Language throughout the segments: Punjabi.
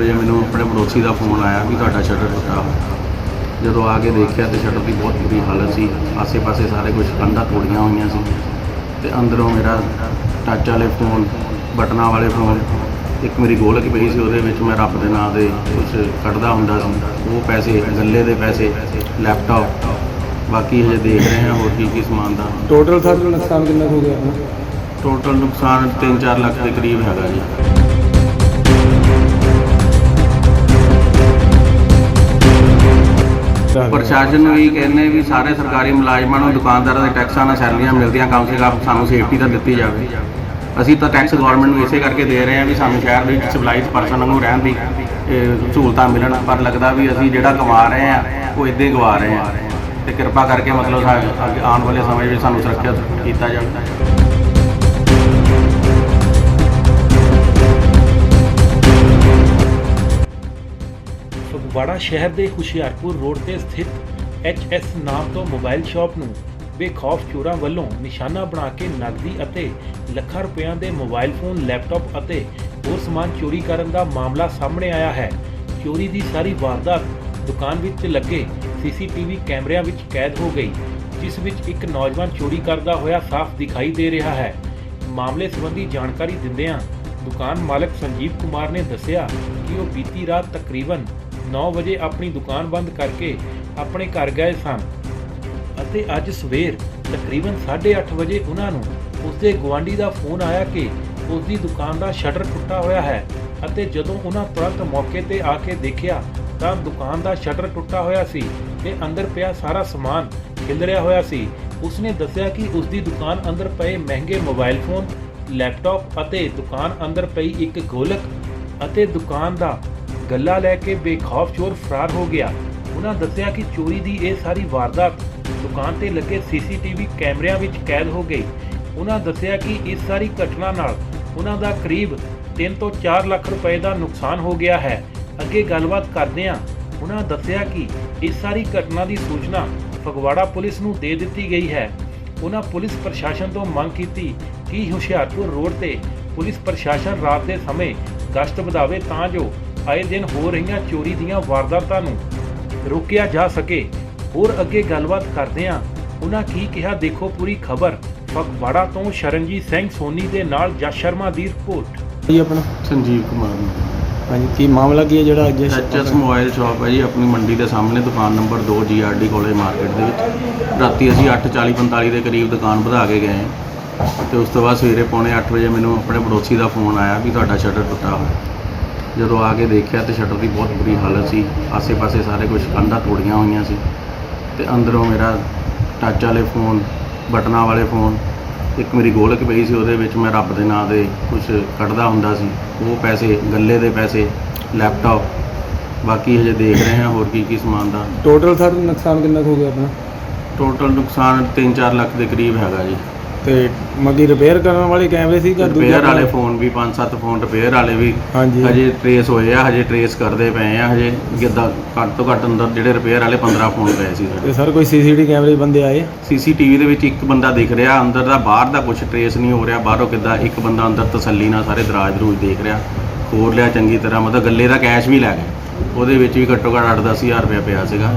ਪੜੋਸੀ ਦਾ ਫੋਨ ਆਇਆ ਵੀ ਤੁਹਾਡਾ ਸ਼ਟਰ ਟੁੱਟਾ। ਜਦੋਂ ਆ ਕੇ ਦੇਖਿਆ ਤੇ ਸ਼ਟਰ ਦੀ ਬਹੁਤ ਬੁਰੀ ਹਾਲਤ ਸੀ। ਆਸੇ-ਪਾਸੇ ਸਾਰੇ ਕੁਝ ਕੰਧਾਂ ਤੋੜੀਆਂ ਹੋਈਆਂ ਸੀ। ਤੇ ਅੰਦਰੋਂ ਮੇਰਾ ਟੱਚ ਵਾਲੇ ਫੋਨ ਬਟਨਾਂ ਵਾਲੇ ਫੋਨ ਇੱਕ ਮੇਰੀ ਗੋਲਕ ਪਈ ਸੀ ਉਹਦੇ ਵਿੱਚ ਮੈਂ ਰੱਬ ਦੇ ਨਾਂ ਦੇ ਕੁਝ ਕੱਢਦਾ ਹੁੰਦਾ ਸੀ। ਉਹ ਪੈਸੇ ਗੱਲੇ ਦੇ ਪੈਸੇ ਲੈਪਟਾਪ ਬਾਕੀ ਹਜੇ ਦੇਖ ਰਹੇ ਹਾਂ ਹੋਰ ਕੀ ਕੀ ਸਮਾਨ ਦਾ। ਟੋਟਲ ਸਰ ਨੁਕਸਾਨ ਕਿੰਨਾ ਹੋ ਗਿਆ? ਆਪਣਾ ਟੋਟਲ ਨੁਕਸਾਨ 3-4 ਲੱਖ ਦੇ ਕਰੀਬ ਹੈਗਾ ਜੀ। ਪ੍ਰਸ਼ਾਸਨ ਨੂੰ ਇਹ ਕਹਿੰਦੇ ਵੀ ਸਾਰੇ ਸਰਕਾਰੀ ਮੁਲਾਜ਼ਮਾਂ ਨੂੰ ਦੁਕਾਨਦਾਰਾਂ ਦੇ ਟੈਕਸਾਂ ਨਾਲ ਸੈਲਰੀਆਂ ਮਿਲਦੀਆਂ, ਕਮ ਸੇ ਕਮ ਸਾਨੂੰ ਸੇਫਟੀ ਤਾਂ ਦਿੱਤੀ ਜਾਵੇ। ਅਸੀਂ ਤਾਂ ਟੈਕਸ ਗਵਰਨਮੈਂਟ ਨੂੰ ਇਸੇ ਕਰਕੇ ਦੇ ਰਹੇ ਹਾਂ ਵੀ ਸਾਨੂੰ ਸ਼ਹਿਰ ਦੇ ਵਿੱਚ ਸਿਵਲਾਈਜ਼ ਪਰਸਨ ਨੂੰ ਰਹਿਣ ਦੀ ਸਹੂਲਤਾਂ ਮਿਲਣ। ਪਰ ਲੱਗਦਾ ਵੀ ਅਸੀਂ ਜਿਹੜਾ ਕਮਾ ਰਹੇ ਹਾਂ, ਉਹ ਇਦਾਂ ਹੀ ਗਵਾ ਰਹੇ ਹਾਂ। ਤੇ ਕਿਰਪਾ ਕਰਕੇ ਮਤਲਬ ਸਾ- ਅੱਗੇ ਆਉਣ ਵਾਲੇ ਸਮੇਂ ਵਿੱਚ ਸਾਨੂੰ ਸੁਰੱਖਿਅਤ ਕੀਤਾ ਜਾਵੇ। ਫਗਵਾੜਾ ਸ਼ਹਿਰ ਦੇ ਹੁਸ਼ਿਆਰਪੁਰ ਰੋਡ ਤੇ ਸਥਿਤ ਐਚ.ਐਸ. ਨਾਮ ਤੋਂ ਮੋਬਾਈਲ ਸ਼ਾਪ ਨੂੰ ਬੇਖੌਫ ਚੋਰਾਂ ਵੱਲੋਂ ਨਿਸ਼ਾਨਾ ਬਣਾ ਕੇ ਨਕਦੀ ਅਤੇ ਲੱਖਾਂ ਰੁਪਇਆਂ ਦੇ ਮੋਬਾਈਲ ਫੋਨ, ਲੈਪਟਾਪ ਅਤੇ ਹੋਰ ਸਮਾਨ ਚੋਰੀ ਕਰਨ ਦਾ ਮਾਮਲਾ ਸਾਹਮਣੇ ਆਇਆ ਹੈ ਚੋਰੀ ਦੀ ਸਾਰੀ ਵਾਰਦਾਤ ਦੁਕਾਨ ਵਿੱਚ ਲੱਗੇ ਸੀਸੀਟੀਵੀ ਕੈਮਰਿਆਂ ਵਿੱਚ ਕੈਦ ਹੋ ਗਈ, ਜਿਸ ਵਿੱਚ ਇੱਕ ਨੌਜਵਾਨ ਚੋਰੀ ਕਰਦਾ ਹੋਇਆ ਸਾਫ਼ ਦਿਖਾਈ ਦੇ ਰਿਹਾ ਹੈ ਮਾਮਲੇ ਸੰਬੰਧੀ ਜਾਣਕਾਰੀ ਦਿੰਦਿਆਂ ਦੁਕਾਨ ਮਾਲਕ ਸੰਜੀਵ ਕੁਮਾਰ ਨੇ ਦੱਸਿਆ ਕਿ ਉਹ ਬੀਤੀ ਰਾਤ ਤਕਰੀਬਨ 9 ਵਜੇ ਆਪਣੀ ਦੁਕਾਨ ਬੰਦ ਕਰਕੇ ਆਪਣੇ ਘਰ ਗਏ ਸਨ। ਅਤੇ ਅੱਜ ਸਵੇਰ ਤਕਰੀਬਨ 8:30 ਵਜੇ ਉਹਨਾਂ ਨੂੰ ਉਸਦੇ ਗੁਆਂਢੀ ਦਾ ਫੋਨ ਆਇਆ ਕਿ ਉਸਦੀ ਦੁਕਾਨ ਦਾ ਸ਼ਟਰ ਟੁੱਟਾ ਹੋਇਆ ਹੈ ਅਤੇ ਜਦੋਂ ਉਹਨਾਂ ਤੁਰੰਤ ਮੌਕੇ ਤੇ ਆ ਕੇ ਦੇਖਿਆ ਤਾਂ ਦੁਕਾਨ ਦਾ ਸ਼ਟਰ ਟੁੱਟਾ ਹੋਇਆ ਸੀ ਤੇ ਅੰਦਰ ਪਿਆ ਸਾਰਾ ਸਮਾਨ ਖਿਲਰਿਆ ਹੋਇਆ ਸੀ। ਉਸਨੇ ਦੱਸਿਆ ਕਿ ਉਸਦੀ ਦੁਕਾਨ ਅੰਦਰ ਪਏ ਮਹਿੰਗੇ ਮੋਬਾਈਲ ਫੋਨ, ਲੈਪਟਾਪ ਅਤੇ ਦੁਕਾਨ ਅੰਦਰ ਪਈ ਇੱਕ ਗੋਲਕ ਅਤੇ ਦੁਕਾਨ ਦਾ ਗੱਲਾ ਲੈ ਕੇ ਬੇਖੌਫ ਚੋਰ ਫਰਾਰ ਹੋ ਗਿਆ। ਉਹਨਾਂ ਦੱਸਿਆ ਕਿ ਚੋਰੀ ਦੀ ਇਹ ਸਾਰੀ ਵਾਰਦਾਤ ਦੁਕਾਨ ਤੇ ਲੱਗੇ ਸੀਸੀਟੀਵੀ ਕੈਮਰਿਆਂ ਵਿੱਚ ਕੈਦ ਹੋ ਗਈ। ਉਹਨਾਂ ਦੱਸਿਆ ਕਿ ਇਸ ਸਾਰੀ ਘਟਨਾ ਨਾਲ ਉਹਨਾਂ ਦਾ ਕਰੀਬ 3 ਤੋਂ 4 ਲੱਖ ਰੁਪਏ ਦਾ ਨੁਕਸਾਨ ਹੋ ਗਿਆ ਹੈ। ਅੱਗੇ ਗੱਲਬਾਤ ਕਰਦਿਆਂ ਉਹਨਾਂ ਦੱਸਿਆ ਕਿ ਇਸ ਸਾਰੀ ਘਟਨਾ ਦੀ ਸੂਚਨਾ ਫਗਵਾੜਾ ਪੁਲਿਸ ਨੂੰ ਦੇ ਦਿੱਤੀ ਗਈ ਹੈ। ਉਹਨਾਂ ਪੁਲਿਸ ਪ੍ਰਸ਼ਾਸਨ ਤੋਂ ਮੰਗ ਕੀਤੀ ਕਿ ਹੁਸ਼ਿਆਰਪੁਰ ਰੋਡ ਤੇ ਪੁਲਿਸ ਪ੍ਰਸ਼ਾਸਨ ਰਾਤ ਦੇ ਸਮੇਂ ਗਸ਼ਤ ਵਧਾਵੇ ਤਾਂ ਜੋ ਆਏ ਦਿਨ ਹੋ ਰਹੀਆਂ ਚੋਰੀ ਦੀਆਂ ਵਾਰਦਾਤਾਂ ਨੂੰ ਰੋਕਿਆ ਜਾ ਸਕੇ। ਹੋਰ ਅੱਗੇ ਗੱਲਬਾਤ ਕਰਦੇ ਹਾਂ। ਉਹਨਾਂ ਕੀ ਕਿਹਾ ਦੇਖੋ ਪੂਰੀ ਖਬਰ। ਫਗਵਾੜਾ ਤੋਂ ਸ਼ਰਨਜੀਤ ਸਿੰਘ ਸੋਨੀ ਦੇ ਨਾਲ ਜਸ ਸ਼ਰਮਾ ਦੀ ਰਿਪੋਰਟ। ਜੀ ਆਪਣਾ? ਸੰਜੀਵ ਕੁਮਾਰ ਹਾਂਜੀ ਕੀ ਮਾਮਲਾ ਕੀ ਹੈ ਜਿਹੜਾ ਅੱਜ ਐਚਐਸ ਮੋਬਾਈਲ ਸ਼ਾਪ ਹੈ ਜੀ ਆਪਣੀ ਮੰਡੀ ਦੇ ਸਾਹਮਣੇ ਦੁਕਾਨ ਨੰਬਰ 2 ਜੀਆਰਡੀ ਕਾਲਜ ਮਾਰਕੀਟ ਦੇ ਵਿੱਚ। ਰਾਤੀ ਅਸੀਂ 8:40 45 ਦੇ ਕਰੀਬ ਦੁਕਾਨ ਵਧਾ ਕੇ ਗਏ ਤੇ ਉਸ ਤੋਂ ਬਾਅਦ ਸਵੇਰੇ ਪੌਣੇ 8 ਵਜੇ ਮੈਨੂੰ ਆਪਣੇ ਪੜੋਸੀ ਦਾ ਫੋਨ ਆਇਆ ਵੀ ਤੁਹਾਡਾ ਸ਼ਟਰ ਟੁੱਟਾ ਹੋਇਆ। ਜਦੋਂ ਆ ਕੇ ਦੇਖਿਆ ਤੇ ਸ਼ਟਰ ਦੀ ਬਹੁਤ ਬੁਰੀ ਹਾਲਤ ਸੀ। ਆਸੇ-ਪਾਸੇ ਸਾਰੇ ਕੁਝ ਕੰਧਾਂ ਤੋੜੀਆਂ ਹੋਈਆਂ ਸੀ ਤੇ ਅੰਦਰੋਂ ਮੇਰਾ ਟੱਚ ਵਾਲੇ ਫੋਨ ਬਟਨਾਂ ਵਾਲੇ ਫੋਨ ਇੱਕ ਮੇਰੀ ਗੋਲਕ ਪਈ ਸੀ ਉਹਦੇ ਵਿੱਚ ਮੈਂ ਰੱਬ ਦੇ ਨਾਂ ਦੇ ਕੁਝ ਕੱਢਦਾ ਹੁੰਦਾ ਸੀ। ਉਹ ਪੈਸੇ ਗੱਲੇ ਦੇ ਪੈਸੇ ਲੈਪਟਾਪ ਬਾਕੀ ਹਜੇ ਦੇਖ ਰਹੇ ਹਾਂ ਹੋਰ ਕੀ ਕੀ ਸਮਾਨ ਦਾ। ਟੋਟਲ ਸਰ ਨੁਕਸਾਨ ਕਿੰਨਾ ਕੁ ਹੋ ਗਿਆ ਆਪਣਾ? ਟੋਟਲ ਨੁਕਸਾਨ 3-4 ਲੱਖ ਦੇ ਕਰੀਬ ਹੈਗਾ ਜੀ। ਤੇ ਮਗੀ ਰਿਪੇਅਰ ਕਰਨ ਵਾਲੇ ਕੈਮਰੇ ਸੀ ਜਾਂ ਦੂਜਾ ਰਿਪੇਅਰ ਵਾਲੇ ਫੋਨ ਵੀ 5-7 ਫੋਨ ਰਿਪੇਅਰ ਵਾਲੇ ਵੀ। ਹਾਂਜੀ। ਹਜੇ ਟਰੇਸ ਹੋਏ ਆ ਹਜੇ ਟਰੇਸ ਕਰਦੇ ਪਏ ਆ ਹਜੇ ਗਿੱਦਾ ਘੱਟ ਤੋਂ ਘੱਟ ਅੰਦਰ ਜਿਹੜੇ ਰਿਪੇਅਰ ਵਾਲੇ 15 ਫੋਨ ਪਏ ਸੀ ਤੇ ਸਰ ਕੋਈ ਸੀਸੀਟੀਵੀ ਕੈਮਰੇ ਬੰਦੇ ਆਏ? ਸੀਸੀਟੀਵੀ ਦੇ ਵਿੱਚ ਇੱਕ ਬੰਦਾ ਦਿਖ ਰਿਹਾ ਅੰਦਰ ਦਾ ਬਾਹਰ ਦਾ ਕੁਝ ਟਰੇਸ ਨਹੀਂ ਹੋ ਰਿਹਾ ਬਾਹਰੋਂ ਕਿੱਦਾਂ ਇੱਕ ਬੰਦਾ ਅੰਦਰ ਤਸੱਲੀ ਨਾਲ ਸਾਰੇ ਦਰਾਜ ਦਰੂਜ ਦੇਖ ਰਿਹਾ ਖੋਰ ਲਿਆ ਚੰਗੀ ਤਰ੍ਹਾਂ ਮਤਲਬ ਗੱਲੇ ਦਾ ਕੈਸ਼ ਵੀ ਲੈ ਗਏ ਉਹਦੇ ਵਿੱਚ ਵੀ ਘੱਟੋ ਘੱਟ 8-10 ਹਜ਼ਾਰ ਰੁਪਇਆ ਪਿਆ ਸੀਗਾ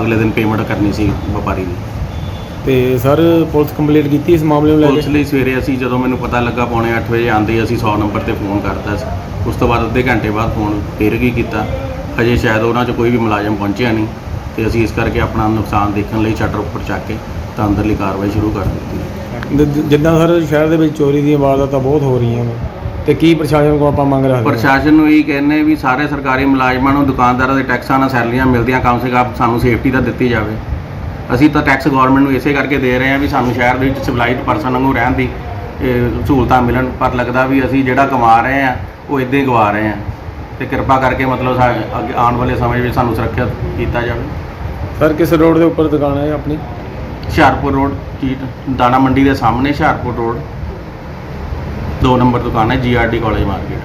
ਅਗਲੇ ਦਿਨ ਪੇਮੈਂਟ ਕਰਨੀ ਸੀ ਵਪਾਰੀ ਦੀ। ਤੇ ਸਰ ਪੁਲਿਸ ਕੰਪਲੀਟ ਕੀਤੀ ਇਸ ਮਾਮਲੇ ਨੂੰ ਲੈ ਪੁਲਿਸ ਕੇ ਲਈ ਸਵੇਰੇ ਅਸੀਂ ਜਦੋਂ ਮੈਨੂੰ ਪਤਾ ਲੱਗਾ ਪੌਣੇ 8 ਵਜੇ ਆਂਦੇ ਅਸੀਂ 100 ਨੰਬਰ ਤੇ ਫੋਨ ਕਰਤਾ ਸੀ। ਉਸ ਤੋਂ ਬਾਅਦ ਅੱਧੇ ਘੰਟੇ ਬਾਅਦ ਫੋਨ ਫਿਰ ਕੀ ਕੀਤਾ? ਹਜੇ ਸ਼ਾਇਦ ਉਹਨਾਂ 'ਚ ਕੋਈ ਵੀ ਮੁਲਾਜ਼ਮ ਪਹੁੰਚਿਆ ਨਹੀਂ ਤੇ ਅਸੀਂ ਇਸ ਕਰਕੇ ਆਪਣਾ ਨੁਕਸਾਨ ਦੇਖਣ ਲਈ ਸ਼ਟਰ ਉੱਪਰ ਚੱਕ ਕੇ ਤਾਂ ਅੰਦਰਲੀ ਕਾਰਵਾਈ ਸ਼ੁਰੂ ਕਰ ਦਿੱਤੀ। ਜਿ- ਜਿੱਦਾਂ ਸਰ ਸ਼ਹਿਰ ਦੇ ਵਿੱਚ ਚੋਰੀ ਦੀਆਂ ਵਾਰਦਾਤਾਂ ਬਹੁਤ ਹੋ ਰਹੀਆਂ ਨੇ ਤੇ ਕੀ ਪ੍ਰਸ਼ਾਸਨ ਕੋਲ ਆਪਾਂ ਮੰਗ ਰੱਖਦੇ ਹਾਂ? ਪ੍ਰਸ਼ਾਸਨ ਨੂੰ ਇਹ ਕਹਿੰਦੇ ਵੀ ਸਾਰੇ ਸਰਕਾਰੀ ਮੁਲਾਜ਼ਮਾਂ ਨੂੰ ਦੁਕਾਨਦਾਰਾਂ ਦੇ ਟੈਕਸਾਂ ਨਾਲ ਸੈਲਰੀਆਂ ਮਿਲਦੀਆਂ ਕਮ ਸੇ ਕਮ ਸਾਨੂੰ ਸੇਫਟੀ ਤਾਂ ਦਿੱਤੀ ਜਾਵੇ। ਅਸੀਂ ਤਾਂ ਟੈਕਸ ਗਵਰਨਮੈਂਟ ਨੂੰ ਇਸੇ ਕਰਕੇ ਦੇ ਰਹੇ ਹਾਂ ਵੀ ਸਾਨੂੰ ਸ਼ਹਿਰ ਦੇ ਵਿੱਚ ਸਿਵਲਾਈਜ਼ ਪਰਸਨ ਨੂੰ ਰਹਿਣ ਦੀ ਇਹ, ਸਹੂਲਤਾਂ ਮਿਲਣ ਪਰ ਲੱਗਦਾ ਵੀ ਅਸੀਂ ਜਿਹੜਾ ਕਮਾ ਰਹੇ ਹਾਂ ਉਹ ਇਦਾਂ ਹੀ ਗਵਾ ਰਹੇ ਹਾਂ। ਤੇ ਕਿਰਪਾ ਕਰਕੇ ਮਤਲਬ ਸਾ- ਅੱਗੇ ਆਉਣ ਵਾਲੇ ਸਮੇਂ ਵਿੱਚ ਸਾਨੂੰ ਸੁਰੱਖਿਅਤ ਕੀਤਾ ਜਾਵੇ। ਸਰ ਕਿਸ ਰੋਡ ਦੇ ਉੱਪਰ ਦੁਕਾਨ ਹੈ ਆਪਣੀ? ਹੁਸ਼ਿਆਰਪੁਰ ਰੋਡ ਚੀਟ ਦਾਣਾ ਮੰਡੀ ਦੇ ਸਾਹਮਣੇ ਹੁਸ਼ਿਆਰਪੁਰ ਰੋਡ। ਦੋ ਨੰਬਰ ਦੁਕਾਨ ਹੈ ਜੀਆਰਡੀ ਕਾਲਜ ਮਾਰਕੀਟ